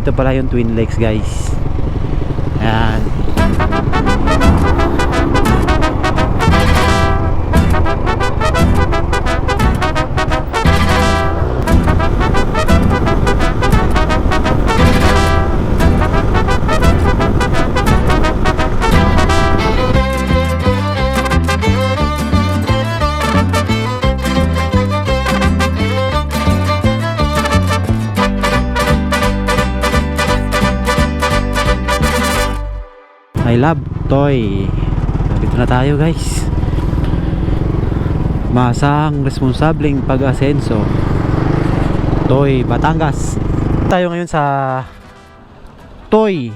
ito pala yung Twin Lakes guys. Ayan I love toy. Dito na tayo guys. Masang responsableng pag-asenso. Toy Batangas. Tayo ngayon sa Toy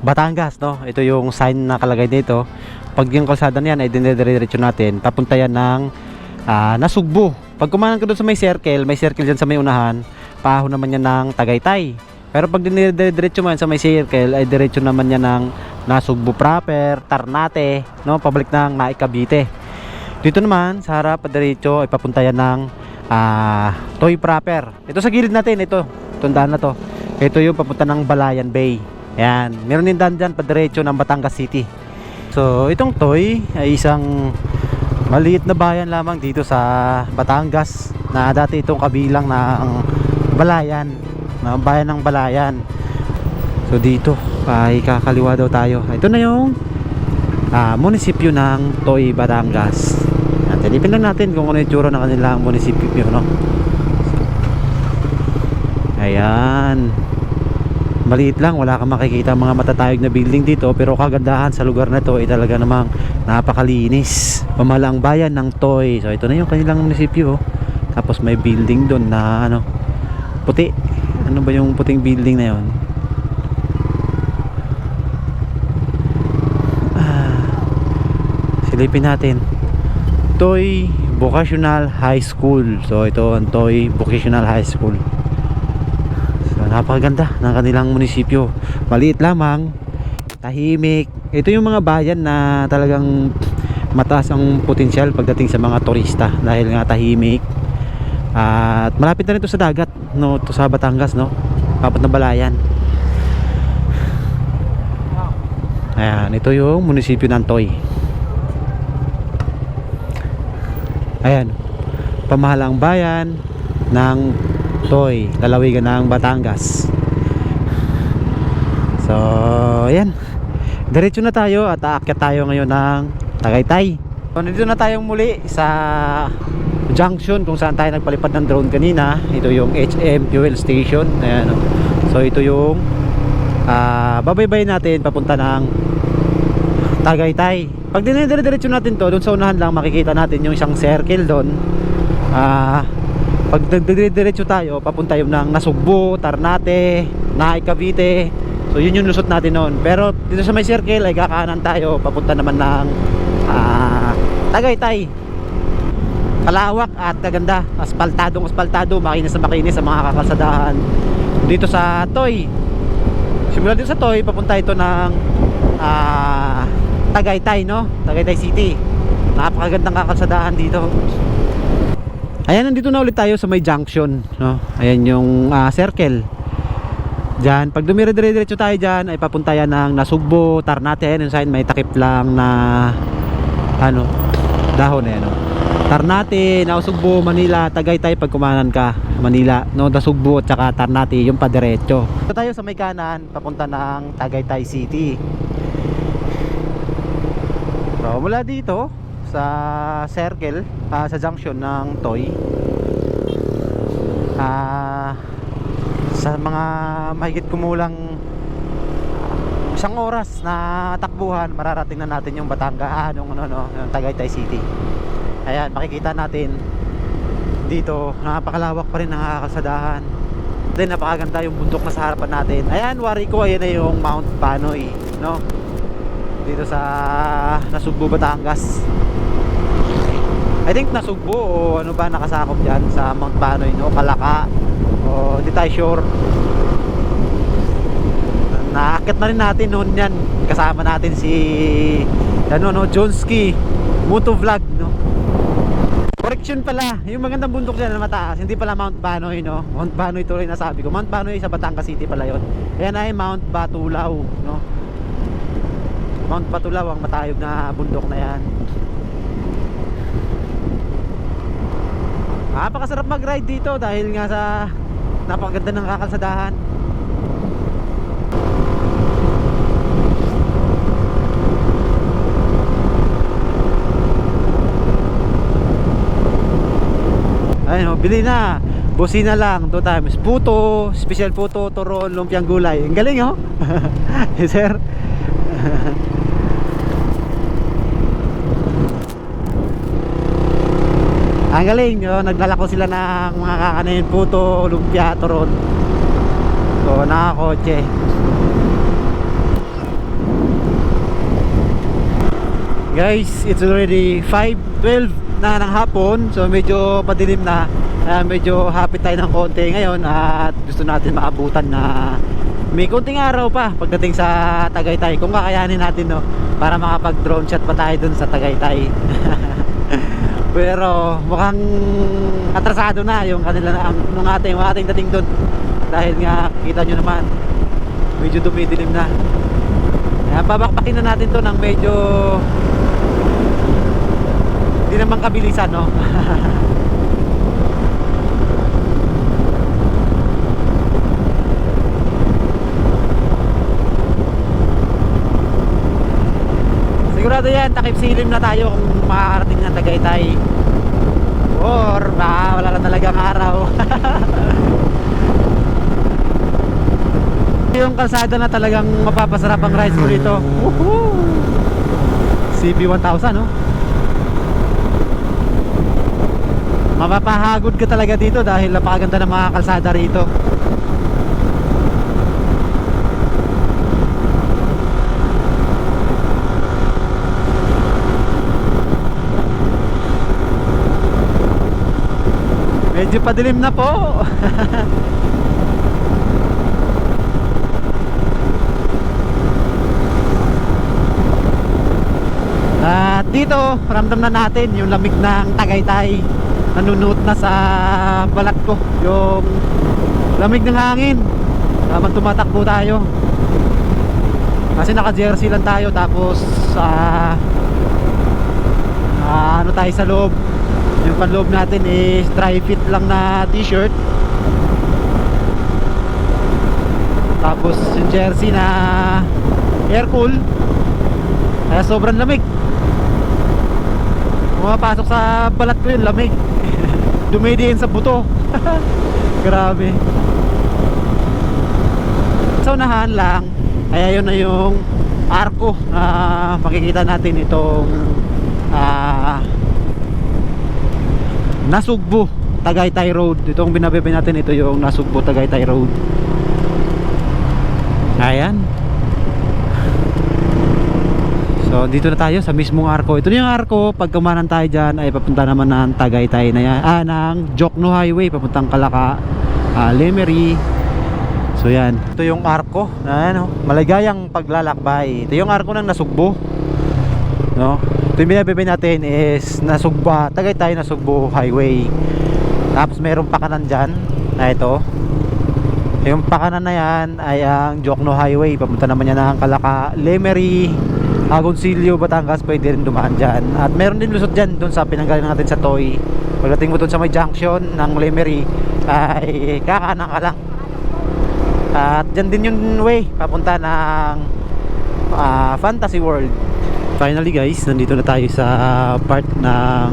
Batangas no? Ito yung sign na kalagay dito. Pag yung kalsada niyan ay dinediretso natin. Papunta yan ng ah, Nasugbo pag kumanan ka doon sa may circle may circle dyan sa may unahan paho naman yan ng Tagaytay pero pag dinediretso mo yan sa may circle ay diretso naman yan ng Nasugbo proper, Tarnate, no, pabalik ng Naikabite. Dito naman sa harap diretso ay papunta yan ng ah, Toy proper. Ito sa gilid natin, ito. Itong na to. Ito yung papunta ng Balayan Bay. Yan. Meron din daan dyan padiretso ng Batangas City. So, itong Toy ay isang maliit na bayan lamang dito sa Batangas na dati itong kabilang ng Balayan, na bayan ng Balayan. So dito ay kakaliwa daw tayo. Ito na yung ah, munisipyo ng Toy Batangas. At tinipin lang natin kung ano yung tsura ng kanilang munisipyo, no? Ayan. Maliit lang, wala kang makikita mga matatayog na building dito pero kagandahan sa lugar na to ay talaga namang napakalinis. Pamalang bayan ng Toy. So ito na yung kanilang munisipyo. oh. Tapos may building doon na ano puti. Ano ba yung puting building na yon? silipin natin. Toy Vocational High School. So ito ang Toy Vocational High School. So napakaganda ng kanilang munisipyo. Maliit lamang tahimik. Ito yung mga bayan na talagang mataas ang potensyal pagdating sa mga turista dahil nga tahimik at malapit na rin ito sa dagat no to sa Batangas no papat na balayan ayan ito yung munisipyo ng Toy Ayan. Pamahalang bayan ng Toy, lalawigan ng Batangas. So, ayan. Diretso na tayo at aakyat tayo ngayon ng Tagaytay. So, nandito na tayong muli sa junction kung saan tayo nagpalipad ng drone kanina. Ito yung HM fuel station. Ayan. oh. So, ito yung ah babaybay natin papunta ng Tagaytay. Pag dinediretso natin to, doon sa unahan lang makikita natin yung isang circle doon. Ah, pag nagdiretso tayo, papunta yung ng Nasugbo, Tarnate, Naik Cavite. So yun yung lusot natin noon. Pero dito sa may circle ay kakanan tayo, papunta naman ng ah, Tagaytay. Kalawak at kaganda, aspaltadong aspaltado, makinis na makinis sa mga kakalsadahan. Dito sa Toy. Simula dito sa Toy, papunta ito ng ah Tagaytay no? Tagaytay City. Napakagandang kakalsadahan dito. Ayan nandito na ulit tayo sa may junction no? Ayan yung ah, circle. Diyan, pag dumire-diretso tayo diyan ay papunta yan ng Nasugbo, Tarnate, ayan yung sign, may takip lang na ano, dahon eh, no? Tarnate, Nasugbo, Manila, Tagaytay pag kumanan ka, Manila, no, Nasugbo at saka Tarnate, yung padiretso. Dito tayo sa may kanan, papunta ng Tagaytay City. So, mula dito sa circle, ah, sa junction ng Toy. Ah, sa mga mahigit kumulang isang oras na takbuhan, mararating na natin yung Batangas, ah, yung, ano, no, yung Tagaytay City. Ayan, makikita natin dito, napakalawak pa rin ng kalsadahan. Then napakaganda yung bundok na sa harapan natin. Ayan, wari ko, ayan na yung Mount Panoy, no? dito sa Nasugbo, Batangas I think Nasugbo o ano ba nakasakop dyan sa Mount Panoy no? Kalaka o di tayo sure naakit na rin natin noon yan kasama natin si ano no Jonski Moto Vlog no Correction pala, yung magandang bundok dyan na mataas, hindi pala Mount Banoy, no? Mount Banoy tuloy na sabi ko. Mount Banoy sa Batangas City pala yon. Ayan ay Mount Batulaw, no? Mount Batulaw ang matayog na bundok na yan. Napakasarap mag-ride dito dahil nga sa napakaganda ng kakalsadahan. Ayun, oh, bili na. Busina lang, 2 times. Puto, special puto, turon, lumpiang gulay. Ang galing, oh. yes, sir. Ang galing, oh. Naglalako sila ng mga kakanin, puto, lumpia, turon. So, nakakotse. Guys, it's already 5.12 na ng hapon. So medyo padilim na. Kaya medyo happy tayo ng konti ngayon At gusto natin maabutan na May konting araw pa pagdating sa Tagaytay. Kung kakayanin natin no Para makapag drone shot pa tayo dun sa Tagaytay. Pero mukhang atrasado na yung kanila na nung ating, yung ating dating doon dahil nga kita nyo naman medyo dumidilim na. Kaya babakbakin na natin to ng medyo hindi naman kabilisan no? Sigurado yan takip silim na tayo kung makakarating ng Tagaytay. Or baka wala na talagang araw. Yung kalsada na talagang mapapasarap ang rides mo dito. Woohoo! CB1000 no mapapahagod ka talaga dito dahil napakaganda ng mga kalsada rito medyo padilim na po At dito, ramdam na natin yung lamig ng Tagaytay. Nanunuot na sa balat ko yung lamig ng hangin. Habang tumatakbo tayo. Kasi naka-jersey lang tayo tapos ah ah, ano tayo sa loob. Yung panloob natin is dry fit lang na t-shirt. Tapos yung jersey na air cool. Kaya sobrang lamig. Pumapasok sa balat ko yung lamig. Dumidiin sa buto. Grabe. Sa unahan lang, ay ayun na yung arko na makikita natin itong ah Nasugbo Tagaytay Road. Itong binabebe natin ito yung Nasugbo Tagaytay Road. Ayan. Dito na tayo sa mismong arko. Ito na yung arko. Pag kumanan tayo dyan ay papunta naman ng Tagaytay na yan. Ah, ng Jokno Highway. Papuntang Kalaka. ah, Lemery. So yan. Ito yung arko. Ayan, oh. Maligayang paglalakbay. Ito yung arko ng Nasugbo. No? Ito yung binabibay natin is Nasugba. Tagaytay Nasugbo Highway. Tapos meron pa kanan dyan. Na ito. Yung pakanan na yan ay ang Jokno Highway. Papunta naman yan ng Kalaka, Lemery, Agoncillo, Batangas. Pwede rin dumaan dyan. At meron din lusot dyan dun sa pinanggaling natin sa Toy. Pagdating mo dun sa may junction ng Lemery ay kakanan ka lang. At dyan din yung way papunta ng ah, Fantasy World. Finally guys, nandito na tayo sa part ng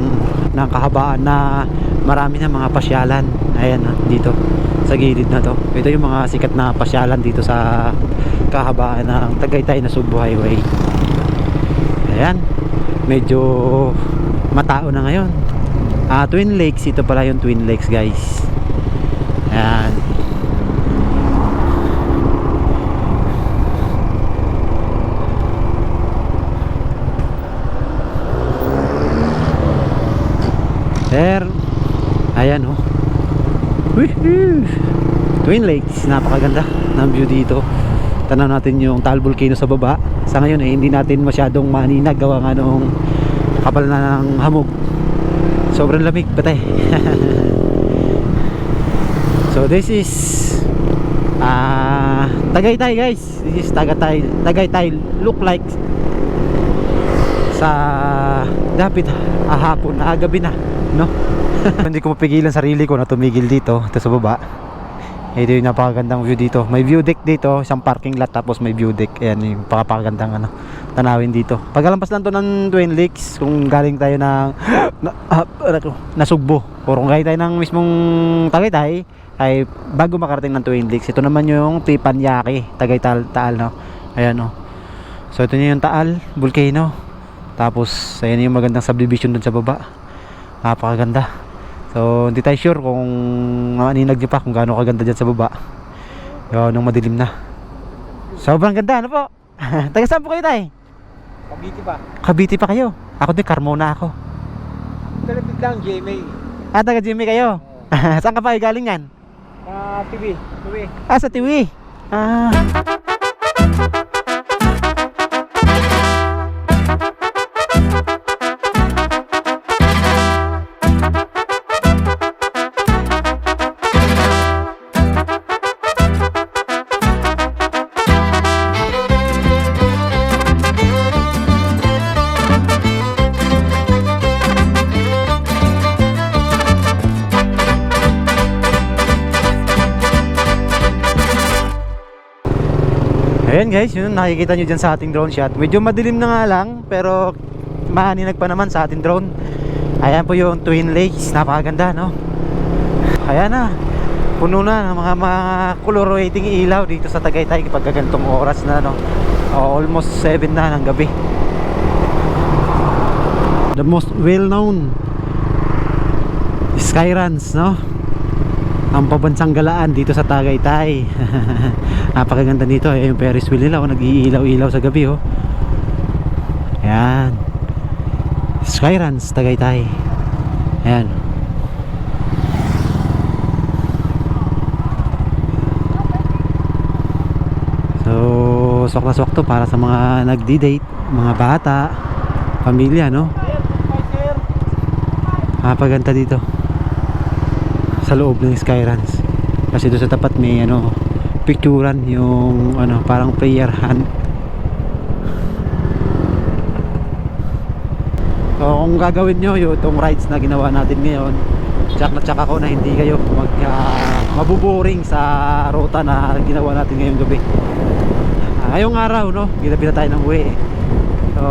ng kahabaan na marami na mga pasyalan. Ayan na, dito sa gilid na to. Ito yung mga sikat na pasyalan dito sa kahabaan ng Tagaytay na Subo Highway. Ayan, medyo matao na ngayon. Ah, Twin Lakes, ito pala yung Twin Lakes guys. Ayan. Sir, ayan oh. Woohoo! Twin Lakes, napakaganda ng view dito. Tanaw natin yung Taal Volcano sa baba. Sa ngayon eh, hindi natin masyadong maninag gawa nga nung kapal na ng hamog. Sobrang lamig, patay. so this is ah Tagaytay guys. This is Tagaytay. Tagaytay look like sa dapit ah, hapon, ah, gabi na, no? Hindi ko mapigilan sarili ko na tumigil dito, ito sa baba. Ito yung napakagandang view dito. May view deck dito, isang parking lot tapos may view deck. Ayan yung napakagandang ano, tanawin dito. Pagkalampas lang to ng Twin Lakes, kung galing tayo ng na, ah, ano to, Nasugbo, o kung galing tayo ng mismong Tagaytay, ay bago makarating ng Twin Lakes. Ito naman yung Pipanyaki, Tagaytal, Taal, no? Ayan, no? So, ito yung Taal, volcano. Tapos, ayan yung magandang subdivision dun sa baba. Napakaganda. So, hindi tayo sure kung maninag nyo pa kung gaano kaganda dyan sa baba. Yun, nung madilim na. Sobrang ganda, ano po? Taga saan po kayo tay? Kabiti pa. Cavite pa kayo. Ako din, Carmona ako. Kalapit lang, GMA. Ah, taga Jimmy kayo. saan ka pa kayo galing yan? Ah, TV. TV. Ah, sa Tiwi. Ah. Ayan guys, yun nakikita nyo dyan sa ating drone shot. Medyo madilim na nga lang, pero mahaninag pa naman sa ating drone. Ayan po yung Twin Lakes, napakaganda no? Ayan na, puno na ng mga mga color rating ilaw dito sa Tagaytay kapag ganitong oras na no? Almost 7 na ng gabi. The most well-known Skyruns, no? Ang pabansang galaan dito sa Tagaytay. Napakaganda dito eh, yung Ferris wheel nila oh, nag-iilaw-ilaw sa gabi oh. Yan Skyruns Tagaytay. Yan so swak na swak to para sa mga nagdi-date mga bata pamilya no? Napaganda dito sa loob ng Skyruns kasi doon sa tapat may ano picturean yung ano parang prayer hand so kung gagawin nyo yung itong rides na ginawa natin ngayon tsak na tsak ako na hindi kayo mag uh, mabuboring sa ruta na ginawa natin ngayong gabi. Ah, ngayong araw no? Ginabi na tayo ng uwi so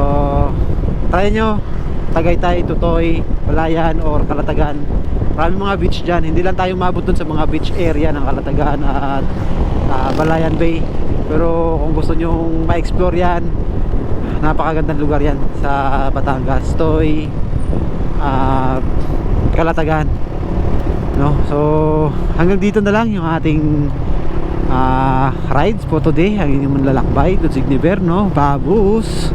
try nyo Tagaytay, Tutoy, Palayan or Kalatagan. Maraming mga beach dyan. Hindi lang tayo mabot dun sa mga beach area ng Kalatagan at ah, Balayan Bay. Pero kung gusto nyong ma-explore yan napakagandang lugar yan sa Batangas Toy ah, Kalatagan. No? So hanggang dito na lang yung ating ah, rides for today. Ang inyong manlalakbay to Signiver no? Babus